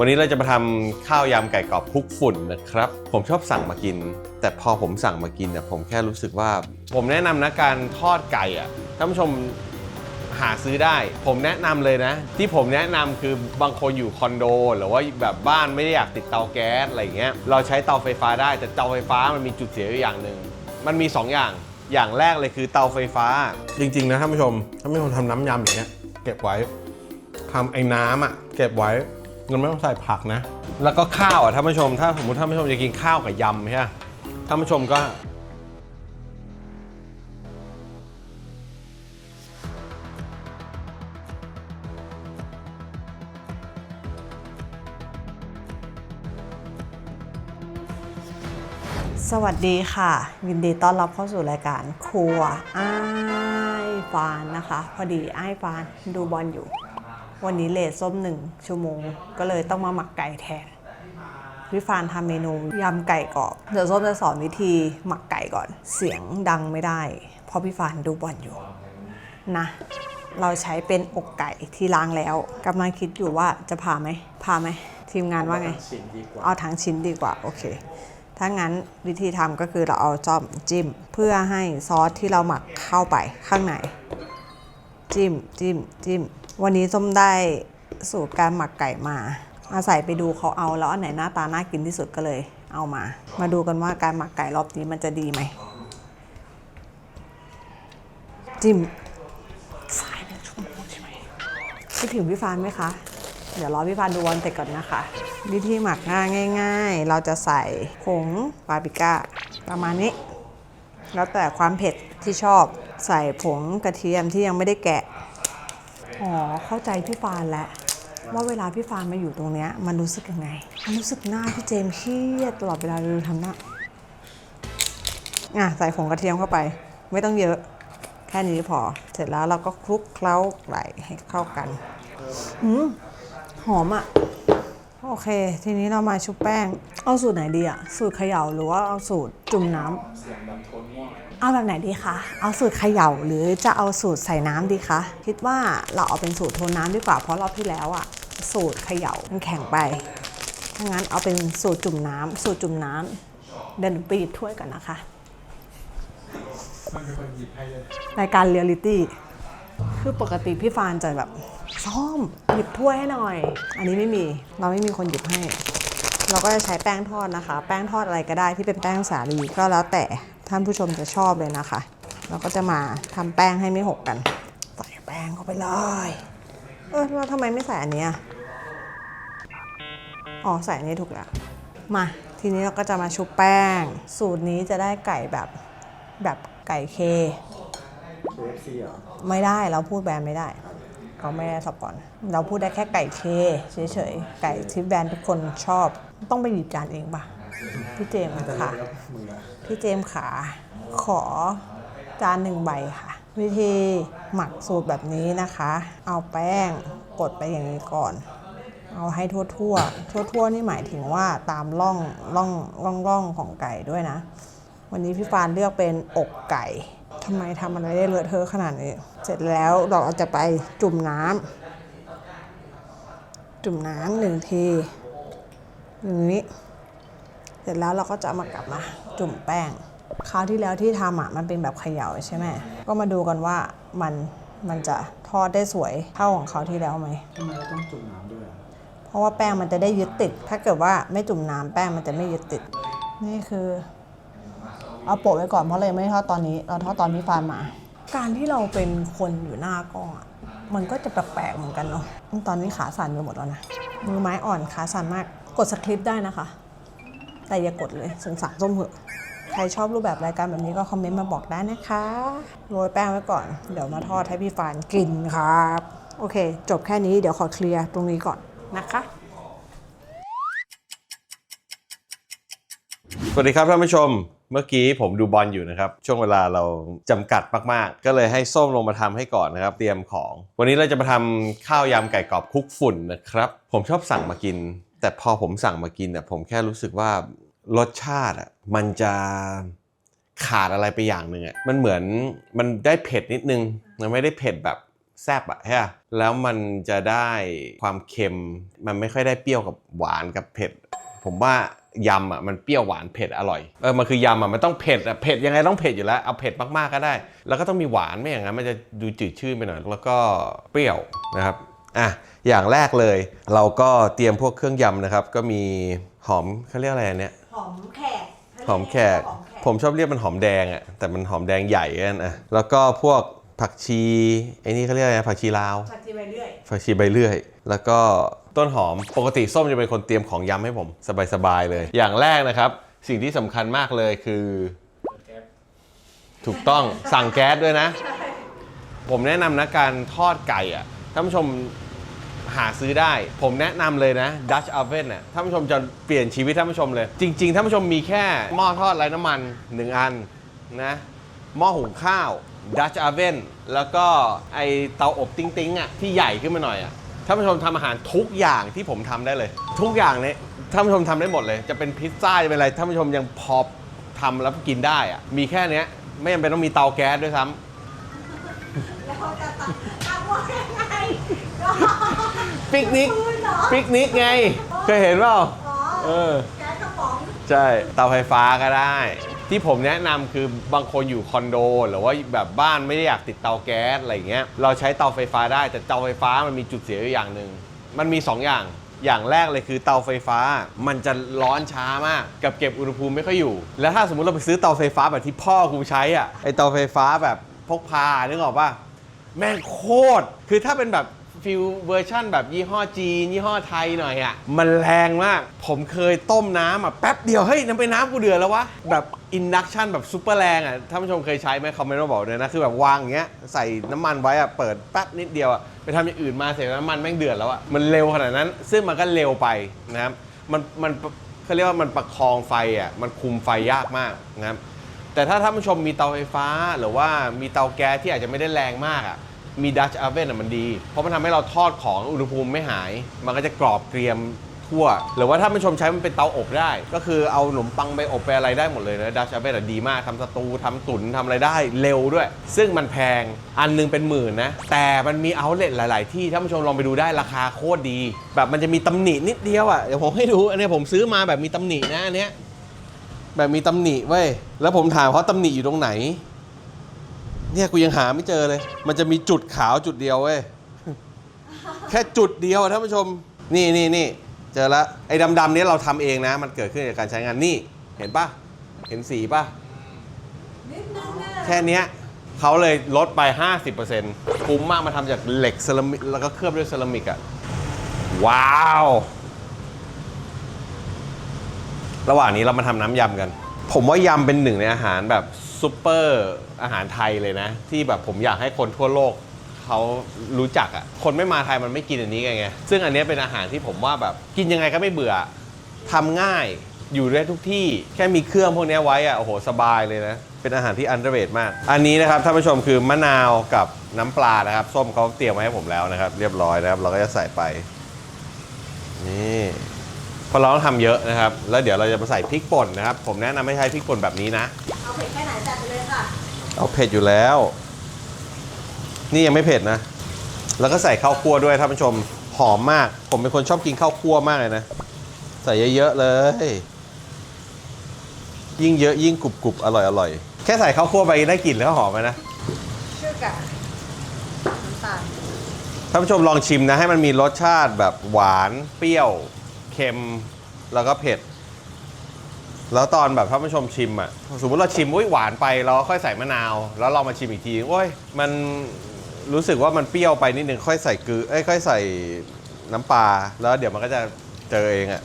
วันนี้เราจะมาทำข้าวยำไก่กรอบคลุกฝุ่นนะครับ ผมชอบสั่งมากิน แต่พอผมสั่งมากินเนี่ยผมแค่รู้สึกว่า ผมแนะนำนะการทอดไก่อะท่านผู้ชมหาซื้อได้ ผมแนะนำเลยนะ ที่ผมแนะนำคือบางคนอยู่คอนโด หรือว่าแบบบ้านไม่ได้อยากติดเตาแก๊สอะไรอย่างเงี้ยเราใช้เตาไฟฟ้าได้แต่เตาไฟฟ้ามันมีจุดเสียอยู่อย่างหนึ่งมันมีสองอย่างอย่างแรกเลยคือเตาไฟฟ้า จริง ๆ นะท่านผู้ชมถ้าไม่คนทำน้ำยำอย่างเงี้ยเก็บไว้ทำไอ้น้ำอะเก็บไว้ เราไม่ต้องใส่ผักนะ แล้วก็ข้าวอะท่านผู้ชม ถ้าสมมติท่านผู้ชมจะกินข้าวกับยำใช่ไหมท่านผู้ชมก็สวัสดีค่ะ ยินดีต้อนรับเข้าสู่รายการครัวอ้ายฟานนะคะ พอดีอ้ายฟานดูบอลอยู่ วันนี้เลทส้มหนึ่งชั่วโมง ก็เลยต้องมาหมักไก่แทนพี่ฟานทำเมนูยำไก่กรอบ เดี๋ยวส้มจะสอนวิธีหมักไก่ก่อน เสียงดังไม่ได้ เพราะพี่ฟานดูบอลอยู่นะเราใช้เป็นอกไก่ที่ล้างแล้วกำลังคิดอยู่ว่าจะพาไหมพาไหมทีมงานว่าไง เอาทั้งชิ้นดีกว่า โอเค ถ้างั้นวิธีทำก็คือเราเอาจอมจิ้ม เพื่อให้ซอสที่เราหมักเข้าไปข้างใน จิ้มจิ้มจิ้ม วันนี้ส้มได้สูตรการหมักไก่มา อาศัยไปดูเขาเอาแล้วอันไหนหน้าตาน่ากินที่สุดก็เลยเอามา มาดูกันว่าการหมักไก่รอบนี้มันจะดีไหม จิ้มสายเป็นชั่วโมงใช่ไหมคิดถึงพี่ฟานไหมคะ เดี๋ยวรอพี่ฟานดูวอลเสร็จก่อนนะคะ วิธีหมักง่ายง่าย ๆ เราจะใส่ผงปาปริก้า ประมาณนี้ แล้วแต่ความเผ็ดที่ชอบใส่ผงกระเทียมที่ยังไม่ได้แกะ อ๋อเข้าใจพี่ฟานแล้วว่าเวลาพี่ฟานมาอยู่ตรงเนี้ยมันรู้สึกยังไง มันรู้สึกหน้าพี่เจมส์เครียดตลอดเวลาเลยทำหน้าอะใส่ผงกระเทียมเข้าไป ไม่ต้องเยอะ แค่นี้พอ เสร็จแล้วเราก็คลุกเคล้าไหลให้เข้ากันอืมหอมอะ โอเค ทีนี้เรามาชุบแป้ง เอาสูตรไหนดีอะสูตรเขย่าหรือว่าเอาสูตรจุ่มน้ำ เอาแบบไหนดีคะ เอาสูตรเขย่าหรือจะเอาสูตรใส่น้ำดีคะ คิดว่าเราเอาเป็นสูตรโทนน้ำดีกว่า เพราะรอบที่แล้วอะสูตรเขย่ามันแข็งไปถ้างั้นเอาเป็นสูตรจุ่มน้ำสูตรจุ่มน้ำเดี๋ยวหนูไปหยิบถ้วยกันนะคะรายการเรียลลิตี้ คือปกติพี่ฟานจะแบบซ่อมหยิบถ้วยให้หน่อย อันนี้ไม่มี เราไม่มีคนหยิบให้ เราก็จะใช้แป้งทอดนะคะ แป้งทอดอะไรก็ได้ที่เป็นแป้งสาลีก็แล้วแต่ ท่านผู้ชมจะชอบเลยนะคะ เราก็จะมาทำแป้งให้ไม่หกกันใส่แป้งเข้าไปเลยเออแล้วทำไมไม่ใส่อันเนี้ยอ๋อใส่อันนี้ถูกแล้วมาทีนี้เราก็จะมาชุบแป้ง สูตรนี้จะได้ไก่แบบแบบไก่เคไม่ได้เราพูดแบรนด์ไม่ได้เขาไม่ได้สปอนเราพูดได้แค่ไก่เคเฉยๆไก่ที่แบรนด์ทุกคนชอบต้องไปหยิบจานเองป่ะ พี่เจมส์ค่ะ พี่เจมส์ขาขอจานหนึ่งใบค่ะ วิธีหมักสูตรแบบนี้นะคะ เอาแป้งกดไปอย่างนี้ก่อน เอาให้ทั่วทั่วทั่วทั่วๆนี่หมายถึงว่าตามร่องร่องร่องร่องของไก่ด้วยนะ วันนี้พี่ฟานเลือกเป็นอกไก่ทำไมทำอะไรได้เลอะเทอะขนาดนี้ เสร็จแล้วเราจะไปจุ่มน้ำจุ่มน้ำหนึ่งทีอย่างนี้ เสร็จแล้วเราก็จะเอามากลับมาจุ่มแป้ง คราวที่แล้วที่ทำอะมันเป็นแบบเขย่าใช่ไหมก็มาดูกันว่ามันมันจะทอดได้สวยเท่าของเขาวที่แล้วไหมทำไมเราต้องจุ่มน้ำด้วยอะเพราะว่าแป้งมันจะได้ยึดติด ถ้าเกิดว่าไม่จุ่มน้ำแป้งมันจะไม่ยึดติด นี่คือเอาโปะไว้ก่อนเพราะเรายังไม่ได้ทอดตอนนี้ เราทอดตอนพี่ฟานมา การที่เราเป็นคนอยู่หน้ากล้องอะมันก็จะแปลกๆเหมือนกันเนาะตอนนี้ขาสั่นไปหมดแล้วนะมือไม้อ่อนขาสั่นมากกดสคริปต์ได้นะคะ แต่อย่ากดเลยสงสารส้มเหอะใครชอบรูปแบบรายการแบบนี้ก็คอมเมนต์มาบอกได้นะคะโรยแป้งไว้ก่อน เดี๋ยวมาทอดให้พี่ฟานกินครับ โอเค จบแค่นี้เดี๋ยวขอเคลียร์ตรงนี้ก่อนนะคะสวัสดีครับท่านผู้ชมเมื่อกี้ผมดูบอลอยู่นะครับ ช่วงเวลาเราจำกัดมากๆ ก็เลยให้ส้มลงมาทำให้ก่อนนะครับ เตรียมของ วันนี้เราจะมาทำข้าวยำไก่กรอบคุกฝุ่นนะครับ ผมชอบสั่งมากิน แต่พอผมสั่งมากินเนี่ยผมแค่รู้สึกว่ารสชาติอะมันจะขาดอะไรไปอย่างหนึ่งอะมันเหมือนมันได้เผ็ดนิดนึงมันไม่ได้เผ็ดแบบแซบอะใช่ปะแล้วมันจะได้ความเค็ม มันไม่ค่อยได้เปรี้ยวกับหวานกับเผ็ด ผมว่ายำอะมันเปรี้ยวหวานเผ็ดอร่อยเออมันคือยำอะมันต้องเผ็ดอะเผ็ดยังไงต้องเผ็ดอยู่แล้วเอาเผ็ดมากๆก็ได้ แล้วก็ต้องมีหวานไม่อย่างนั้นมันจะดูจืดชืดไปหน่อยแล้วก็เปรี้ยวนะครับ อะอย่างแรกเลย เราก็เตรียมพวกเครื่องยำนะครับ ก็มีหอมเขาเรียกอะไรอันเนี้ยหอมแขกหอมแขก ผมชอบเรียกมันหอมแดงอะแต่มันหอมแดงใหญ่กันอะแล้วก็พวกผักชีไอ้นี่เขาเรียกอะไรนะผักชีลาวผักชีไปเรื่อยผักชีใบเลื่อย แล้วก็ต้นหอมปกติส้มจะเป็นคนเตรียมของยำให้ผมสบายๆเลย อย่างแรกนะครับ สิ่งที่สำคัญมากเลยคือ ถูกต้องสั่งแก๊สด้วยนะ ผมแนะนำนะการทอดไก่อะท่านผู้ชม หาซื้อได้ ผมแนะนำเลยนะ Dutch Oven น่ะท่านผู้ชมจะเปลี่ยนชีวิตท่านผู้ชมเลย จริง ๆ ท่านผู้ชมมีแค่หม้อทอดไร้น้ำมัน 1 อันนะหม้อหุงข้าว Dutch Oven แล้วก็ไอเตาอบติ้งๆอะที่ใหญ่ขึ้นมาหน่อยอะท่านผู้ชมทำอาหารทุกอย่างที่ผมทำได้เลย ทุกอย่างเนี่ยท่านผู้ชมทำได้หมดเลย จะเป็นพิซซ่าจะเป็นอะไรท่านผู้ชมยังพอ ทำแล้วกินได้อะมีแค่เนี้ยไม่จำเป็นต้องมีเตาแก๊สด้วยซ้ำ ปิกนิกพื้นเหรอปิกนิกไง เคยเห็นเปล่าอ๋อเออแก๊สกระป๋องใช่ เตาไฟฟ้าก็ได้ ที่ผมแนะนำคือบางคนอยู่คอนโด หรือว่าแบบบ้านไม่ได้อยากติดเตาแก๊สอะไรอย่างเงี้ย เราใช้เตาไฟฟ้าได้ แต่เตาไฟฟ้ามันมีจุดเสียอยู่อย่างหนึ่ง มันมี 2 อย่าง อย่างแรกเลยคือเตาไฟฟ้า มันจะร้อนช้ามาก กับเก็บอุณหภูมิไม่ค่อยอยู่ แล้วถ้าสมมติเราไปซื้อเตาไฟฟ้าแบบที่พ่อกูใช้อะไอเตาไฟฟ้าแบบพกพานึกออกป่ะแม่งโคตร คือถ้าเป็นแบบ ฟิลเวอร์ชั่นแบบยี่ห้อจีนยี่ห้อไทยหน่อยอะ่ะ มันแรงมาก ผมเคยต้มน้ำอะแป๊บเดียว เฮ้ยน้ำไปน้ำกูเดือดแล้ววะ แบบอินดักชันแบบซูเปอร์แรงอะท่านผู้ชมเคยใช้ไหมคอมเมนต์มาบอกเลยนะ คือแบบวางอย่างเงี้ยใส่น้ำมันไว้อะเปิดแป๊บนิดเดียวอะไปทำอย่างอื่นมาเสร็จน้ำมันแม่งเดือดแล้วอะมันเร็วขนาดนั้น ซึ่งมันก็เร็วไปนะครับมันมันเขาเรียกว่ามันประคองไฟอะมันคุมไฟยากมากนะครับแต่ถ้าท่านผู้ชมมีเตาไฟฟ้าหรือว่ามีเตาแก๊สที่อาจจะไม่ได้แรงมากอะ มีดัชอ v เ n อะมันดี เพราะมันทำให้เราทอดของอุณหภูมิไม่หาย มันก็จะกรอบเกรียมทั่ว หรือว่าถ้าผู้ชมใช้มันเป็นเตาอบได้ ก็คือเอาขนมปังไปอบไปอะไรได้หมดเลยนะดัชอ v เ n อะดีมากทำสตูทำตุ๋นทำอะไรได้เร็วด้วย ซึ่งมันแพงอันหนึงเป็นหมื่นนะ แต่มันมีเอาเล t หลาย ๆ ที่ท่านผู้ชมลองไปดูได้ราคาโคตรดี แบบมันจะมีตำหนินิดเดียวอะเดี๋ยวผมให้ดูอันเนี้ยผมซื้อมาแบบมีตำหนินะอันเนี้ยแบบมีตำหนิเว้ยแล้วผมถามเขาตำหนิอยู่ตรงไหน เนี่ยกูยังหาไม่เจอเลย มันจะมีจุดขาวจุดเดียวเว้ย แค่จุดเดียวอะท่านผู้ชม นี่นี่นี่เจอแล้วไอ้ดำๆเนี้ยเราทำเองนะ มันเกิดขึ้นจากการใช้งานนี่ เห็นปะเห็นสีปะนิดนึงเนี่ยแค่เนี้ยเขาเลยลดไป 50%คุ้มมากมาทำจากเหล็กเซรามิกแล้วก็เคลือบด้วยเซรามิกอะว้าว ระหว่างนี้เรามาทำน้ำยำกัน ผมว่ายำเป็นหนึ่งในอาหารแบบซุปเปอร์ อาหารไทยเลยนะ ที่แบบผมอยากให้คนทั่วโลกเขารู้จักอะ่ะคนไม่มาไทยมันไม่กินอันนี้ไงซึ่งอันนี้เป็นอาหารที่ผมว่าแบบกินยังไงก็ไม่เบื่อทำง่ายอยู่ได้ทุกที่แค่มีเครื่องพวกนี้ไว้อะ่ะโอ้โหสบายเลยนะ เป็นอาหารที่อันเดอร์เรทมาก อันนี้นะครับท่านผู้ชมคือมะนาวกับน้ำปลานะครับ ส้มเขาเตรียมไว้ให้ผมแล้วนะครับ เรียบร้อยนะครับ เราก็จะใส่ไปนี่พราะเราต้องทำเยอะนะครับ แล้วเดี๋ยวเราจะมาใส่พริกป่นนะครับ ผมแนะนำให้ใช้พริกป่นแบบนี้นะ เอาเผ็ดแค่ไหนจัดไปเลยค่ะ เอาเผ็ดอยู่แล้ว นี่ยังไม่เผ็ดนะ แล้วก็ใส่ข้าวคั่วด้วยท่านผู้ชมหอมมาก ผมเป็นคนชอบกินข้าวคั่วมากเลยนะ ใส่เยอะๆเลย ยิ่งเยอะยิ่งกรุบๆอร่อยอร่อยๆแค่ใส่ข้าวคั่วไปได้กลิ่นแล้วหอมไหมนะชื่อกะน้ำตาลท่านผู้ชมลองชิมนะ ให้มันมีรสชาติแบบหวาน เปรี้ยว เค็ม แล้วก็เผ็ด แล้วตอนแบบท่านผู้ชมชิมอะสมมติเราชิมอุ้ยหวานไปเราก็ค่อยใส่มะนาว แล้วเรามาชิมอีกทีโอ้ยมันรู้สึกว่ามันเปรี้ยวไปนิดนึงค่อยใส่เกลือเอ้ยค่อยใส่น้ำปลาแล้วเดี๋ยวมันก็จะเจอเองอะ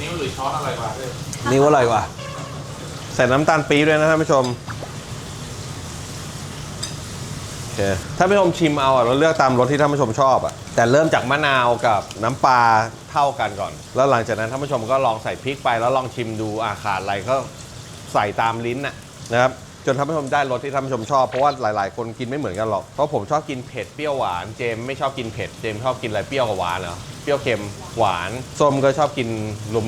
นิ้วหรือช้อนอะไรวะเนิ้วอร่อยกว่าใส่น้ำตาลปี๊บด้วยนะท่านผู้ชม โอ เคท่านผู้ชมชิมเอาอะเราเลือกตามรสที่ท่านผู้ชมชอบอะแต่เริ่มจากมะนาวกับน้ำปลาเท่ากันก่อน แล้วหลังจากนั้นท่านผู้ชมก็ลองใส่พริกไปแล้วลองชิมดูอาขาดอะไรก็ใส่ตามลิ้นน่ะนะครับจนท่านผู้ชมได้รสที่ท่านผู้ชมชอบเพราะว่าหลาย ๆ คนกินไม่เหมือนกันหรอกเพราะผมชอบกินเผ็ดเปรี้ยวหวานเจมไม่ชอบกินเผ็ดเจมชอบกินอะไรเปรี้ยวกับหวานเหรอเปรี้ยวเค็มหวานส้มก็ชอบกิน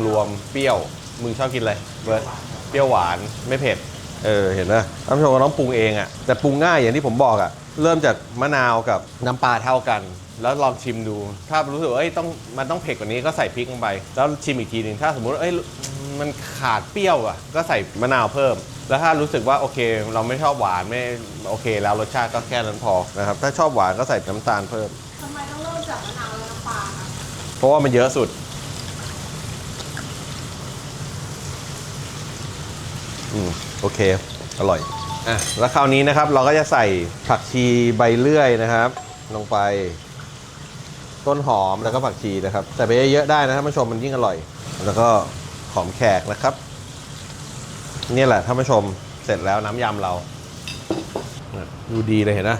รวมๆเปรี้ยวมึงชอบกินอะไรเบิร์ดเปรี้ยวหวานไม่เผ็ดเออเห็นไหมท่านผู้ชมก็ต้องปรุงเองอะ่ะแต่ปรุงง่ายอย่างที่ผมบอกอะ่ะ เริ่มจากมะนาวกับน้ำปลาเท่ากัน แล้วลองชิมดู ถ้ารู้สึกว่าเอ้ยต้องมันต้องเผ็ดกว่านี้ก็ใส่พริกลงไป แล้วชิมอีกทีหนึ่งถ้าสมมติว่าเอ้ยมันขาดเปรี้ยวอะ ก็ใส่มะนาวเพิ่ม แล้วถ้ารู้สึกว่าโอเค เราไม่ชอบหวานไม่โอเค แล้วรสชาติก็แค่นั้นพอนะครับถ้าชอบหวานก็ใส่น้ำตาลเพิ่ม ทำไมต้องเริ่มจากมะนาวและน้ำปลาคะเพราะว่ามันเยอะสุดอืมโอเค อร่อย อะแล้วคราวนี้นะครับเราก็จะใส่ผักชีใบเลื่อยนะครับ ลงไป ต้นหอมแล้วก็ผักชีนะครับใส่ไปเยอะๆได้นะท่านผู้ชมมันยิ่งอร่อย แล้วก็หอมแขกนะครับนี่แหละท่านผู้ชมเสร็จแล้วน้ำยำเราดูดีเลยเห็นนะ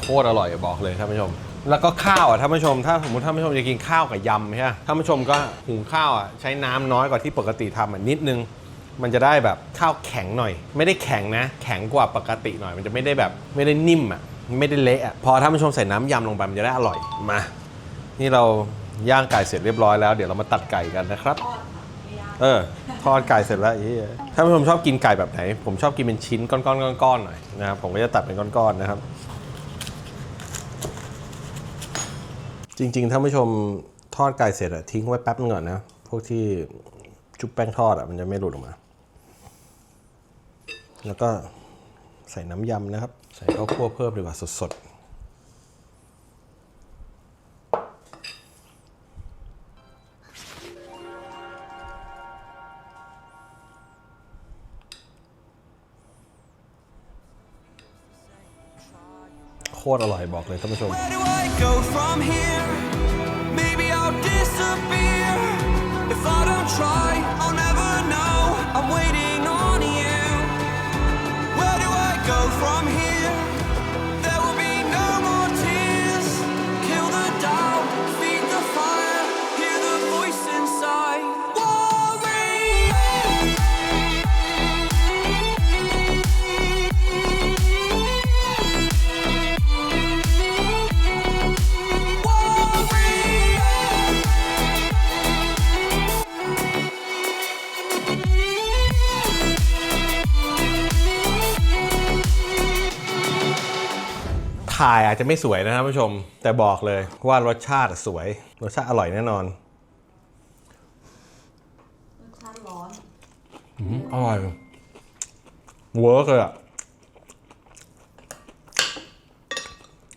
โคตรอร่อยบอกเลยท่านผู้ชม แล้วก็ข้าวอะท่านผู้ชม ถ้าสมมติท่านผู้ชมจะกินข้าวกับยำใช่ไหมท่านผู้ชมก็หุงข้าวอะใช้น้ำน้อยกว่าที่ปกติทำอะนิดนึง มันจะได้แบบข้าวแข็งหน่อย ไม่ได้แข็งนะ แข็งกว่าปกติหน่อย มันจะไม่ได้แบบไม่ได้นิ่มอะไม่ได้เละอะพอท่านผู้ชมใส่น้ำยำลงไปมันจะได้อร่อยมา นี่เราย่างไก่เสร็จเรียบร้อยแล้วเดี๋ยวเรามาตัดไก่กันนะครับ เออทอดไก่เสร็จแล้วไอ้เหี้ยถ้าผู้ชมชอบกินไก่แบบไหน ผมชอบกินเป็นชิ้นก้อนๆก้อนๆหน่อยนะครับผมก็จะตัดเป็นก้อนๆนะครับ จริงๆถ้าผู้ชมทอดไก่เสร็จอะทิ้งไว้แป๊บนึงก่อนนะพวกที่จุบแป้งทอดอะมันจะไม่หลุดออกมา แล้วก็ใส่น้ำยำนะครับ ใส่ข้าวคั่วเพิ่มดีกว่าสดๆโคตรอร่อยบอกเลยท่านผู้ชม try, I'll never know. I'm waiting. Go from here? ถ่ายอาจจะไม่สวยนะท่านผู้ชม แต่บอกเลยว่ารสชาติสวย รสชาติอร่อยแน่นอน รสชาติร้อนอร่อยเวิร์กเลยอะ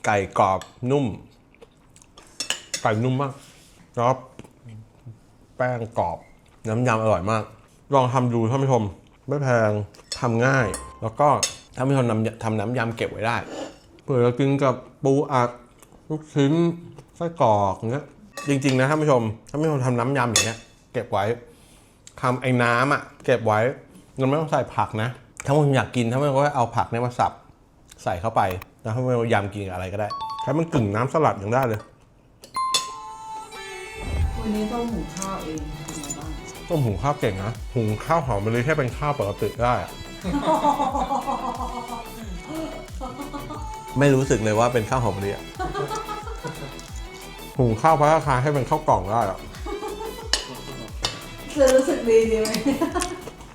ไก่กรอบนุ่ม ไก่นุ่มมากแล้วก็แป้งกรอบ น้ำยำอร่อยมาก ลองทำดูท่านผู้ชม ไม่แพงทำง่าย แล้วก็ท่านผู้ชมนำทำน้ำยำเก็บไว้ได้เผื่อจะกินกับปูอัดลูกชิ้นไส้กรอกอย่างเงี้ยจริง ๆ นะท่านผู้ชมท่านผู้ชมทำน้ำยำอย่างเงี้ยเก็บไว้ทำไอ้น้ำอะเก็บไว้มันไม่ต้องใส่ผักนะ ถ้าคุณอยากกินถ้าไม่ก็เอาผักเนี่ยมาสับใส่เข้าไปแล้วถ้าไม่ยำกินกับอะไรก็ได้ใช้มันกึ่งน้ำสลัดยังได้เลยวันนี้ต้องหุงข้าวเองเป็นไงบ้างต้มหุงข้าวเก่งนะหุงข้าวหอมมะลิให้เป็นข้าวปกติได้อะ ไม่รู้สึกเลยว่าเป็นข้าวหอมมะลิอะหุงข้าวพัฒนาคารให้เป็นข้าวกล่องได้อะจะรู้สึกดีดีไหม